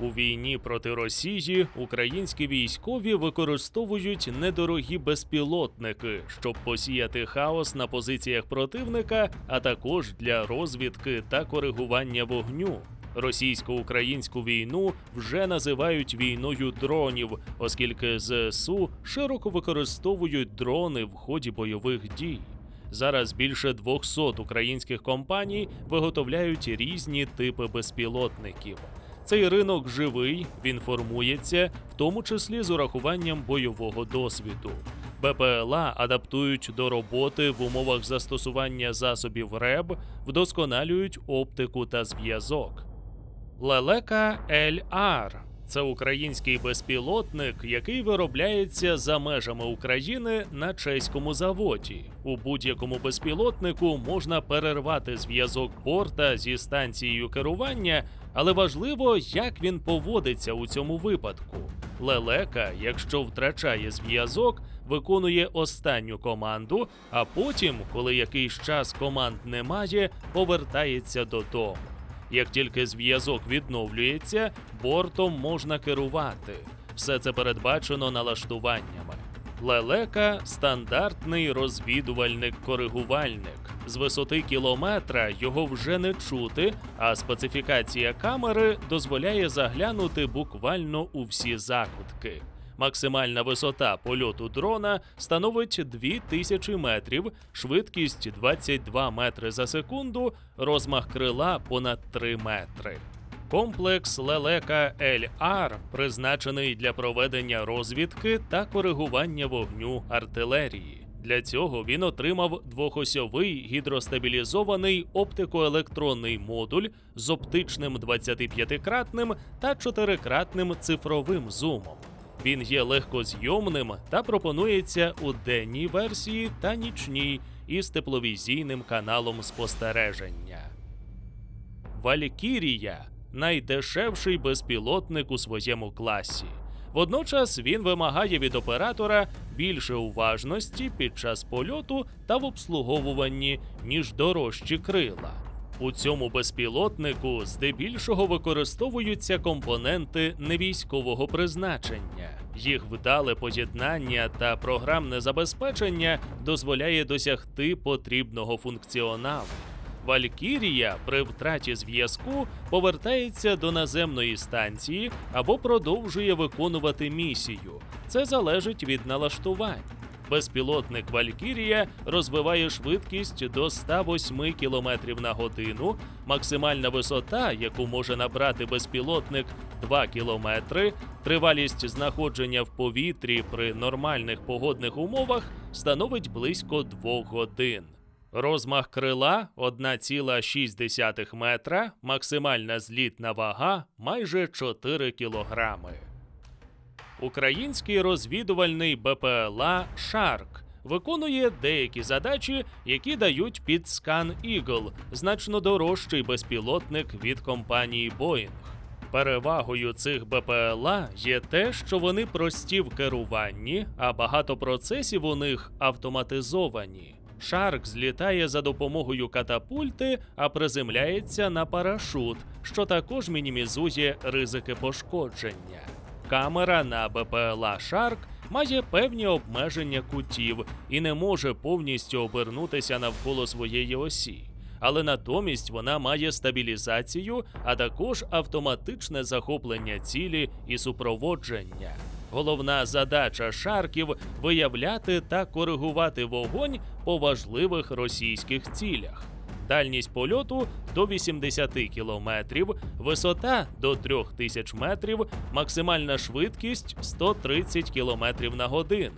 У війні проти Росії українські військові використовують недорогі безпілотники, щоб посіяти хаос на позиціях противника, а також для розвідки та коригування вогню. Російсько-українську війну вже називають війною дронів, оскільки ЗСУ широко використовують дрони в ході бойових дій. Зараз більше 200 українських компаній виготовляють різні типи безпілотників. Цей ринок живий, він формується, в тому числі з урахуванням бойового досвіду. БПЛА адаптують до роботи в умовах застосування засобів РЕБ, вдосконалюють оптику та зв'язок. Лелека LR – це український безпілотник, який виробляється за межами України на чеському заводі. У будь-якому безпілотнику можна перервати зв'язок борта зі станцією керування, але важливо, як він поводиться у цьому випадку. Лелека, якщо втрачає зв'язок, виконує останню команду, а потім, коли якийсь час команд немає, повертається додому. Як тільки зв'язок відновлюється, бортом можна керувати. Все це передбачено налаштуваннями. Лелека стандартний розвідувальник-коригувальник. З висоти кілометра його вже не чути, а специфікація камери дозволяє заглянути буквально у всі закутки. Максимальна висота польоту дрона становить 2000 метрів, швидкість 22 метри за секунду, розмах крила понад 3 метри. Комплекс Лелека LR призначений для проведення розвідки та коригування вогню артилерії. Для цього він отримав двохосьовий гідростабілізований оптикоелектронний модуль з оптичним 25-кратним та 4-кратним цифровим зумом. Він є легкозйомним та пропонується у денній версії та нічній із тепловізійним каналом спостереження. Валькірія найдешевший безпілотник у своєму класі. Водночас він вимагає від оператора більше уважності під час польоту та в обслуговуванні, ніж дорожчі крила. У цьому безпілотнику здебільшого використовуються компоненти невійськового призначення. Їх вдале поєднання та програмне забезпечення дозволяє досягти потрібного функціоналу. Валькірія при втраті зв'язку повертається до наземної станції або продовжує виконувати місію. Це залежить від налаштувань. Безпілотник Валькірія розвиває швидкість до 108 км на годину. Максимальна висота, яку може набрати безпілотник 2 км, тривалість знаходження в повітрі при нормальних погодних умовах становить близько 2 годин. Розмах крила 1,6 метра, максимальна злітна вага майже 4 кілограми. Український розвідувальний БПЛА Шарк виконує деякі задачі, які дають під Scan Eagle, значно дорожчий безпілотник від компанії Boeing. Перевагою цих БПЛА є те, що вони прості в керуванні, а багато процесів у них автоматизовані. Шарк злітає за допомогою катапульти, а приземляється на парашут, що також мінімізує ризики пошкодження. Камера на БПЛА Shark має певні обмеження кутів і не може повністю обернутися навколо своєї осі. Але натомість вона має стабілізацію, а також автоматичне захоплення цілі і супроводження. Головна задача шарків виявляти та коригувати вогонь по важливих російських цілях. Дальність польоту до 80 кілометрів, висота до 3000 метрів, максимальна швидкість 130 кілометрів на годину.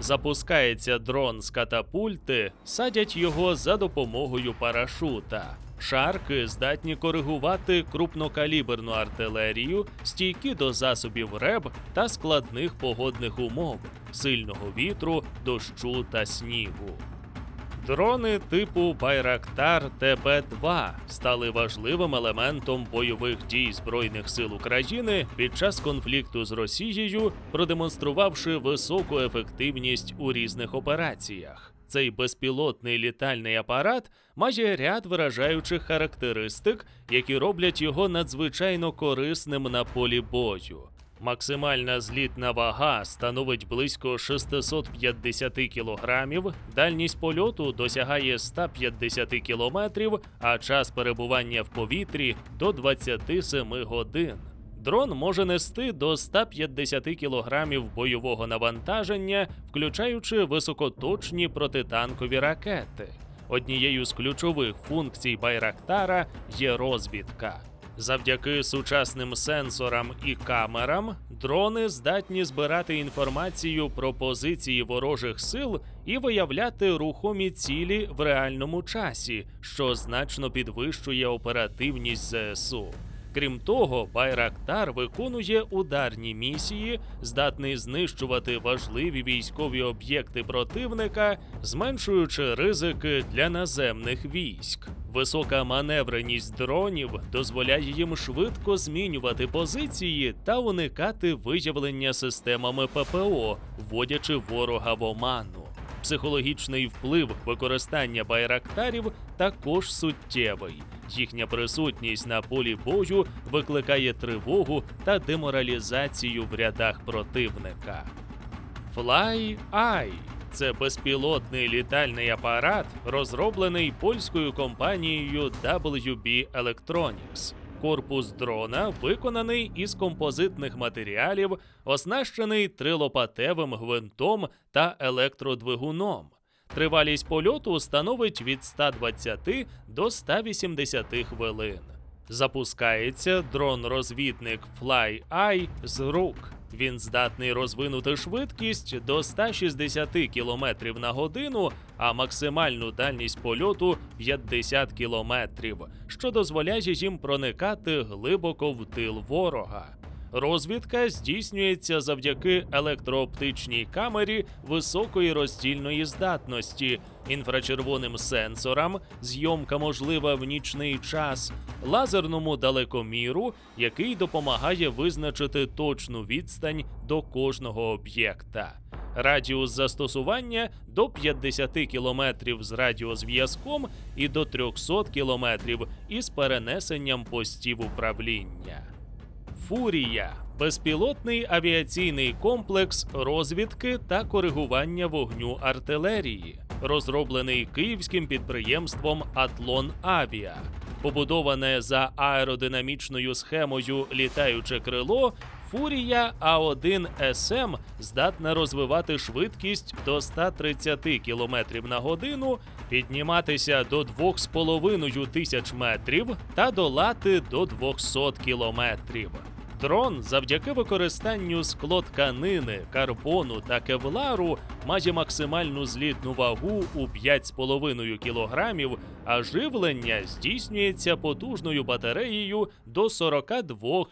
Запускається дрон з катапульти, садять його за допомогою парашута. Шарки здатні коригувати крупнокаліберну артилерію, стійкі до засобів РЕБ та складних погодних умов, сильного вітру, дощу та снігу. Дрони типу Байрактар ТБ-2 стали важливим елементом бойових дій Збройних сил України під час конфлікту з Росією, продемонструвавши високу ефективність у різних операціях. Цей безпілотний літальний апарат має ряд вражаючих характеристик, які роблять його надзвичайно корисним на полі бою. Максимальна злітна вага становить близько 650 кілограмів, дальність польоту досягає 150 кілометрів, а час перебування в повітрі до 27 годин. Дрон може нести до 150 кілограмів бойового навантаження, включаючи високоточні протитанкові ракети. Однією з ключових функцій Байрактара є розвідка. Завдяки сучасним сенсорам і камерам дрони здатні збирати інформацію про позиції ворожих сил і виявляти рухомі цілі в реальному часі, що значно підвищує оперативність ЗСУ. Крім того, Байрактар виконує ударні місії, здатний знищувати важливі військові об'єкти противника, зменшуючи ризики для наземних військ. Висока маневреність дронів дозволяє їм швидко змінювати позиції та уникати виявлення системами ППО, вводячи ворога в оману. Психологічний вплив використання байрактарів також суттєвий. Їхня присутність на полі бою викликає тривогу та деморалізацію в рядах противника. Fly Eye – це безпілотний літальний апарат, розроблений польською компанією WB Electronics. Корпус дрона виконаний із композитних матеріалів, оснащений трилопатевим гвинтом та електродвигуном. Тривалість польоту становить від 120 до 180 хвилин. Запускається дрон-розвідник Fly-Eye з рук. Він здатний розвинути швидкість до 160 км на годину, а максимальну дальність польоту 50 км, що дозволяє їм проникати глибоко в тил ворога. Розвідка здійснюється завдяки електрооптичній камері високої роздільної здатності, інфрачервоним сенсорам, зйомка можлива в нічний час, лазерному далекоміру, який допомагає визначити точну відстань до кожного об'єкта. Радіус застосування до 50 км з радіозв'язком і до 300 км із перенесенням постів управління. Фурія безпілотний авіаційний комплекс розвідки та коригування вогню артилерії, розроблений київським підприємством Атлон Авіа. Побудоване за аеродинамічною схемою літаюче крило, Фурія А1 СМ здатна розвивати швидкість до 130 км на годину, підніматися до 2,5 тисяч метрів та долати до 200 кілометрів. Дрон завдяки використанню склотканини, карбону та кевлару має максимальну злітну вагу у 5,5 кілограмів, а живлення здійснюється потужною батареєю до 42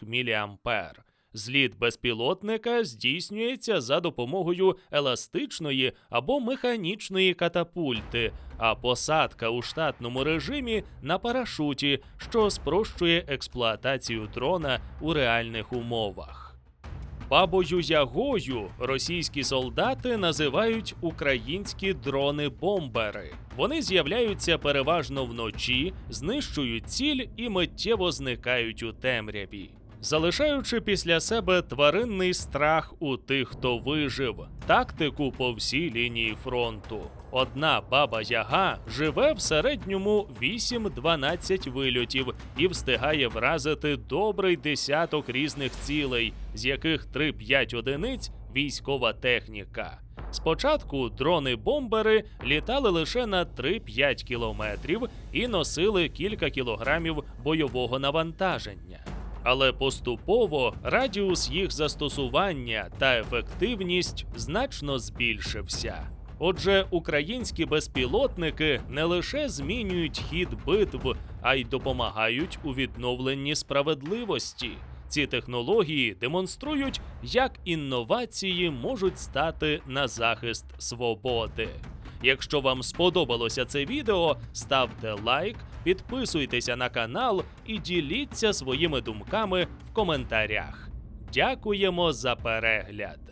мА. Зліт безпілотника здійснюється за допомогою еластичної або механічної катапульти, а посадка у штатному режимі на парашуті, що спрощує експлуатацію дрона у реальних умовах. Бабою Ягою російські солдати називають українські дрони-бомбери. Вони з'являються переважно вночі, знищують ціль і миттєво зникають у темряві залишаючи після себе тваринний страх у тих, хто вижив, тактику по всій лінії фронту. Одна баба Яга живе в середньому 8-12 вильотів і встигає вразити добрий десяток різних цілей, з яких 3-5 одиниць військова техніка. Спочатку дрони-бомбери літали лише на 3-5 кілометрів і носили кілька кілограмів бойового навантаження але поступово радіус їх застосування та ефективність значно збільшився. Отже, українські безпілотники не лише змінюють хід битв, а й допомагають у відновленні справедливості. Ці технології демонструють, як інновації можуть стати на захист свободи. Якщо вам сподобалося це відео, ставте лайк, підписуйтеся на канал і діліться своїми думками в коментарях. Дякуємо за перегляд!